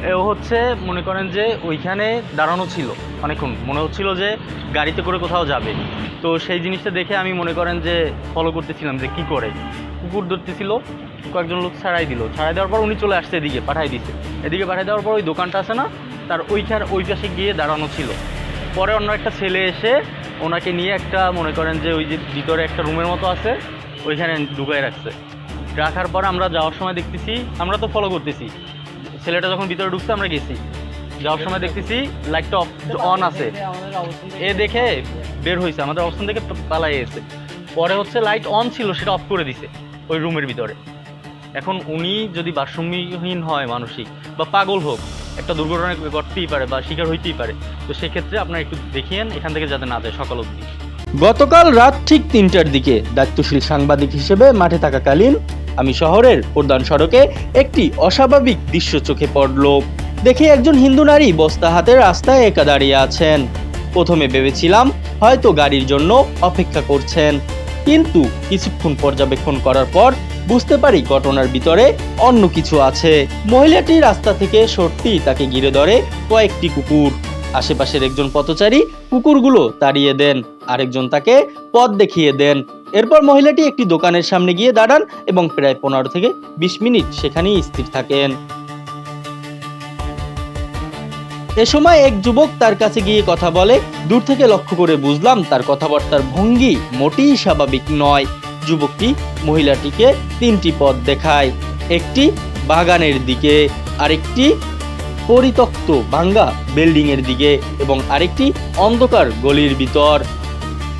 এ হচ্ছে, মনে করেন যে ওইখানে দাঁড়ানো ছিল অনেকক্ষণ। মনে হচ্ছিল যে গাড়িতে করে কোথাও যাবে। তো সেই জিনিসটা দেখে আমি মনে করেন যে ফলো করতেছিলাম যে কি করে। কুকুর ধরতেছিল, কয়েকজন লোক ছাড়াই দিল। ছাড়াই দেওয়ার পর উনি চলে আসছে এদিকে, পাঠাই দিছে। এদিকে পাঠাই দেওয়ার পর ওই দোকানটা আছে না, তার ওইখানে ওই পাশে গিয়ে দাঁড়ানো ছিল। পরে অন্য একটা ছেলে এসে ওনাকে নিয়ে একটা, মনে করেন যে ওই যে ভিতরে একটা রুমের মতো আছে, ওইখানে ঢুকাই রাখছে। রাখার পর আমরা যাওয়ার সময় দেখতেছি, আমরা তো ফলো করতেছি। ছেলেটা যখন ভিতরে ঢুকছে, আমরা গেছি। যাওয়ার সময় দেখতেছি লাইটটা অন আছে। এ দেখে বের হয়েছে আমাদের অবস্থান থেকে পালাই এসে পরে হচ্ছে লাইট অন ছিল, সেটা অফ করে দিছে, ওই রুমের ভিতরে। এখন উনি যদি ভারসাম্যহীন হয় মানসিক, বা পাগল হোক, একটা দুর্ঘটনা ঘটতেই পারে, বা শিকার হইতেই পারে, তো সেক্ষেত্রে আপনারা একটু দেখিয়েন, এখান থেকে যাতে না যায় সকাল অবধি। গতকাল রাত ঠিক তিনটার দিকে দায়িত্বশীল সাংবাদিক হিসেবে মাঠে থাকাকালীন আমি শহরের প্রধান সড়কে একটি অস্বাভাবিক দৃশ্য চোখে পড়ল। দেখে একজন হিন্দু নারী বস্তা হাতে রাস্তায় একা দাঁড়িয়ে আছেন। প্রথমে ভেবেছিলাম হয়তো গাড়ির জন্য অপেক্ষা করছেন। কিন্তু কিছুক্ষণ পর্যবেক্ষণ করার পর বুঝতে পারি ঘটনার ভিতরে অন্য কিছু আছে। মহিলাটি রাস্তা থেকে সত্যি তাকে ঘিরে ধরে কয়েকটি কুকুর। আশেপাশের একজন পথচারী কুকুরগুলো তাড়িয়ে দেন। আরেকজন তাকে পথ দেখিয়ে দেন। এরপর মহিলাটি একটি দোকানের সামনে গিয়ে দাঁড়ান এবং প্রায় পনেরো থেকে বিশ মিনিট সেখানেই স্থির থাকেন। এ সময় এক যুবক তার কাছে গিয়ে কথা বলে, দূর থেকে লক্ষ্য করে বুঝলাম তার কথাবার্তার ভঙ্গি মোটেই স্বাভাবিক নয়। যুবকটি মহিলাটিকে তিনটি পথ দেখায়, একটি বাগানের দিকে, আরেকটি পরিত্যক্ত ভাঙ্গা বিল্ডিং এর দিকে এবং আরেকটি অন্ধকার গলির ভিতর।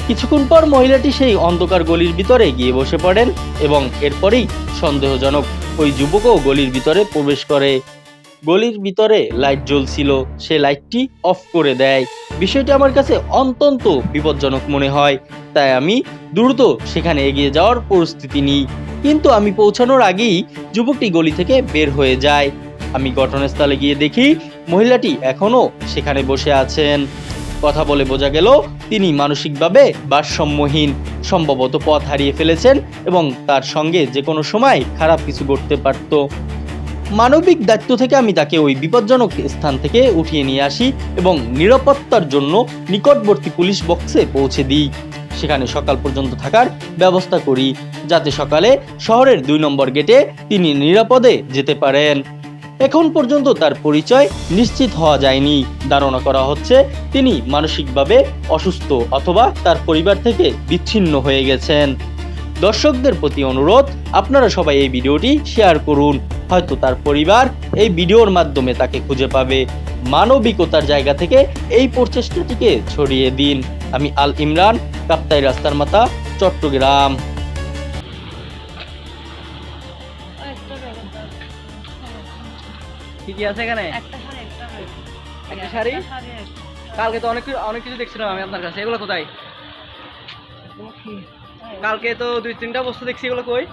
কিছুক্ষণ পর মহিলাটি সেই অন্ধকার গলির ভিতরে গিয়ে বসে পড়েন এবং এরপরেই সন্দেহজনক ওই যুবকও গলির ভিতরে প্রবেশ করে। গলির ভিতরে লাইট জ্বলছিল, সে লাইটটি অফ করে দেয়। বিষয়টি আমার কাছে অত্যন্ত বিপজ্জনক মনে হয়, তাই আমি দ্রুত সেখানে এগিয়ে যাওয়ার পরিস্থিতি নিই। কিন্তু আমি পৌঁছানোর আগেই যুবকটি গলি থেকে বের হয়ে যায়। আমি ঘটনাস্থলে গিয়ে দেখি মহিলাটি এখনও সেখানে বসে আছেন। কথা বলে বোঝা গেল তিনি মানসিকভাবে ভারসাম্যহীন, সম্ভবত পথ হারিয়ে ফেলেছেন এবং তার সঙ্গে যে কোনো সময় খারাপ কিছু ঘটতে পারত। মানবিক দায়িত্ব থেকে আমি তাকে ওই বিপজ্জনক স্থান থেকে উঠিয়ে নিয়ে আসি এবং নিরাপত্তার জন্য নিকটবর্তী পুলিশ বক্সে পৌঁছে দিই। সেখানে সকাল পর্যন্ত থাকার ব্যবস্থা করি, যাতে সকালে শহরের দুই নম্বর গেটে তিনি নিরাপদে যেতে পারেন। এখন পর্যন্ত তার পরিচয় নিশ্চিত হওয়া যায়নি। ধারণা করা হচ্ছে তিনি মানসিকভাবে অসুস্থ অথবা তার পরিবার থেকে বিচ্ছিন্ন হয়ে গেছেন। দর্শকদের প্রতি অনুরোধ, আপনারা সবাই এই ভিডিওটি শেয়ার করুন। হয়তো তার পরিবার এই ভিডিওর মাধ্যমে তাকে খুঁজে পাবে। মানবিকতার জায়গা থেকে এই প্রচেষ্টাটিকে ছড়িয়ে দিন। আমি আল ইমরান, কাপ্তাই রাস্তার মাথা, চট্টগ্রাম। কি কি আছে এখানে? একটা শাড়ি কালকে তো অনেক অনেক কিছু দেখছিলাম আমি আপনার কাছে। এগুলো কোথায়? কালকে তো দুই তিনটা বস্তু দেখছি এগুলো কই?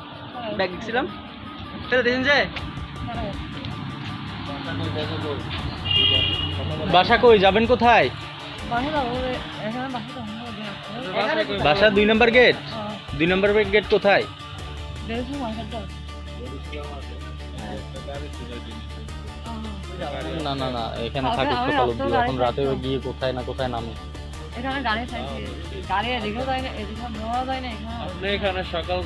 ব্যাগ দেখছিলাম। সেটা দেখেন যে। বাসা কই? যাবেন কোথায়? বাসা দুই নম্বর গেট? হ্যাঁ, দুই নম্বর গেট কোথায়? না না না এখানে থাকি সকাল অব্দি এখন রাতে গিয়ে কোথায় না কোথায় নামি এখানে গাড়ি থাকে গাড়ি এদিকে যায় না এদিকে নেওয়া যায় না এখানে এখানে সকাল